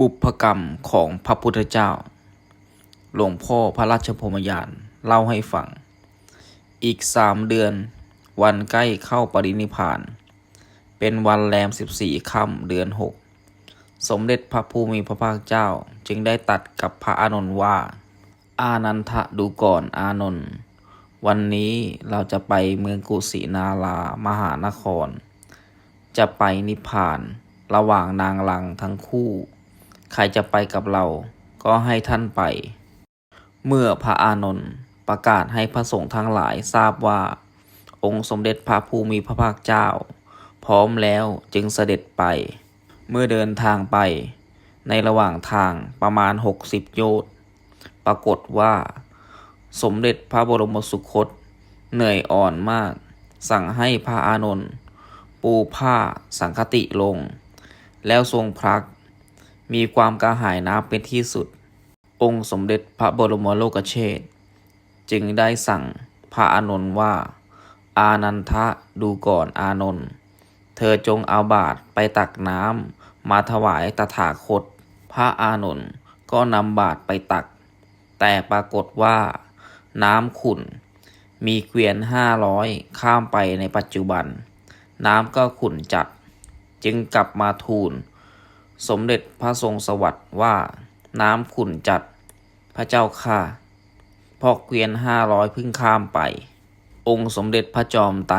บุพกรรมของพระพุทธเจ้า หลวงพ่อพระราชพรมยานเล่าให้ฟัง อีกสามเดือน วันใกล้เข้าปรินิพาน เป็นวันแรมสิบสี่ค่ำเดือนหก สมเด็จพระภูมิพระภาคเจ้าจึงได้ตัดกับพระอานนท์ว่า อานันทะดูก่อนอานนท์ วันนี้เราจะไปเมืองกุสินารา มหานคร จะไปนิพพาน ระหว่างนางลังทั้งคู่ ใครจะไปกับเรา ก็ให้ท่านไป เมื่อพระอานนท์ประกาศให้พระสงฆ์ทั้งหลายทราบว่า องค์สมเด็จพระภูมิพระภาคเจ้า พร้อมแล้วจึงเสด็จไป เมื่อเดินทางไป ในระหว่างทางประมาณ 60 โยชน์ปรากฏว่า สมเด็จพระบรมสุคต เหนื่อยอ่อนมาก สั่งให้พระอานนท์ปูผ้าสังคติลง แล้วทรงพรัก มีความกระหายน้ำเป็นที่สุด องค์สมเด็จพระบรมโลกเชษฐ์จึงได้สั่งพระอานนท์ว่า อานันทะดูก่อนอานนท์เธอจงเอาบาตรไปตักน้ำมาถวายตถาคต พระอานนท์ก็นำบาตรไปตัก แต่ปรากฏว่า น้ำขุ่น มีเกวียนห้าร้อยข้ามไปในปัจจุบัน น้ำก็ขุ่นจัด จึงกลับมาทูล สมเด็จพระทรงสวัสดิ์ว่าน้ำขุ่นจัดพระเจ้าค่ะพราะเกวียนห้าร้อยพิ่งข้ามไป องค์สมเด็จพระจอมไต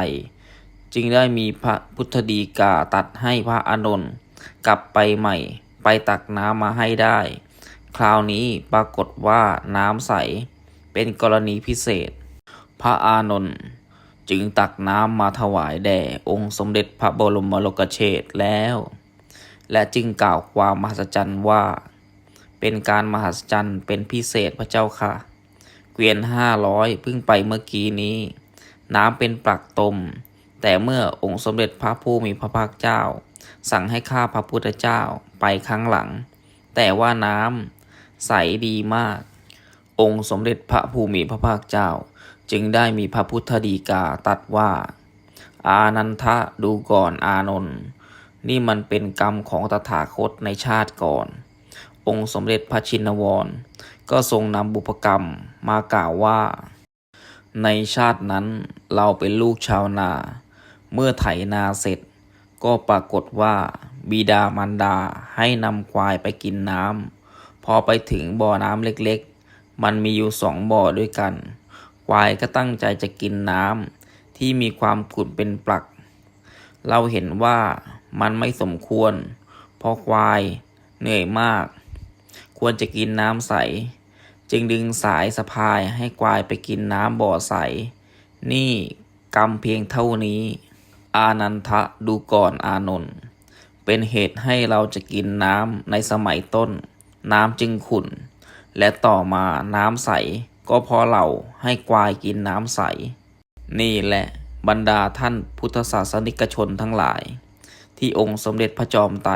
จึงได้มีพระพุทธดีกาตัดให้พระอานนท์กลับไปใหม่ ไปตักน้ำมาให้ได้ คราวนี้ปรากฏว่าน้ำใสเป็นกรณีพิเศษ พระอานนท์จึงตักน้ำมาถวายแด่องค์สมเด็จพระบรมโลกเชษฐ์แล้ว และจึงกล่าวความมหัศจรรย์ว่า เป็นการมหัศจรรย์เป็นพิเศษพระเจ้าค่ะ เกวียนห้าร้อยเพิ่งไปเมื่อกี้นี้ น้ำเป็นปลักตม แต่เมื่อองค์สมเด็จพระผู้มีพระภาคเจ้า สั่งให้ข้าพระพุทธเจ้าไปครั้งหลัง แต่ว่าน้ำใสดีมาก องค์สมเด็จพระภูมิพระภาคเจ้า จึงได้มีพระพุทธดีกาตัดว่า อานันทะดูก่อนอานนท์ นี่มันเป็นกรรมของตถาคตในชาติก่อน องค์สมเด็จพระชินวร ก็ทรงนำบุพกรรมมากล่าวว่า ในชาตินั้นเราเป็นลูกชาวนา เมื่อไถนาเสร็จ ก็ปรากฏว่า บิดามารดาให้นำควายไปกินน้ำพอไปถึงบ่อน้ำเล็กๆ มันมีอยู่สองบ่อด้วยกัน ควายก็ตั้งใจจะกินน้ำที่มีความขุ่นเป็นปลัก เราเห็นว่า มันไม่สมควร เพราะควายเหนื่อยมาก ควรจะกินน้ำใส จึงดึงสายสะพายให้ควายไปกินน้ำบ่อใส นี่กรรมเพียงเท่านี้ อานันทะดูก่อนอานนท์เป็นเหตุให้เราจะกินน้ำในสมัยต้น น้ำจึงขุ่น และต่อมาน้ำใส ก็พราะเราให้ควายกินน้ำใส นี่แหละบรรดาท่านพุทธศาสนิกชนทั้งหลาย ที่องค์สมเด็จพระจอมไตร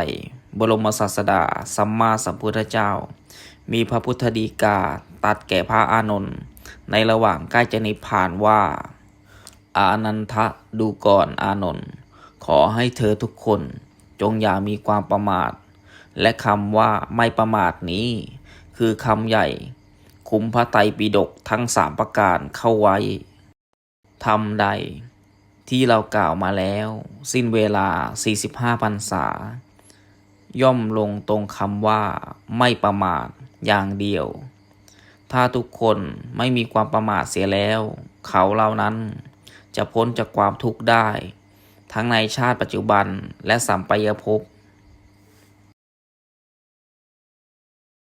บรมศาสดา สัมมาสัมพุทธเจ้า มีพระพุทธดีกาตัดแก่พระอานนท์ในระหว่างใกล้จะนิพพานว่า อานันทะดูก่อนอานนท์ขอให้เธอทุกคนจงอย่ามีความประมาท และคำว่าไม่ประมาทนี้ คือคำใหญ่ คุ้มพระไตรปิฎกทั้งสามประการเข้าไว้ทำใด ที่เรากล่าวมาแล้ว สิ้นเวลา 45พรรษา ย่อมลงตรงคำว่า ไม่ประมาทอย่างเดียว ถ้าทุกคนไม่มีความประมาทเสียแล้ว เขาเหล่านั้นจะพ้นจากความทุกข์ได้ ทั้งในชาติปัจจุบันและสัมปยภพ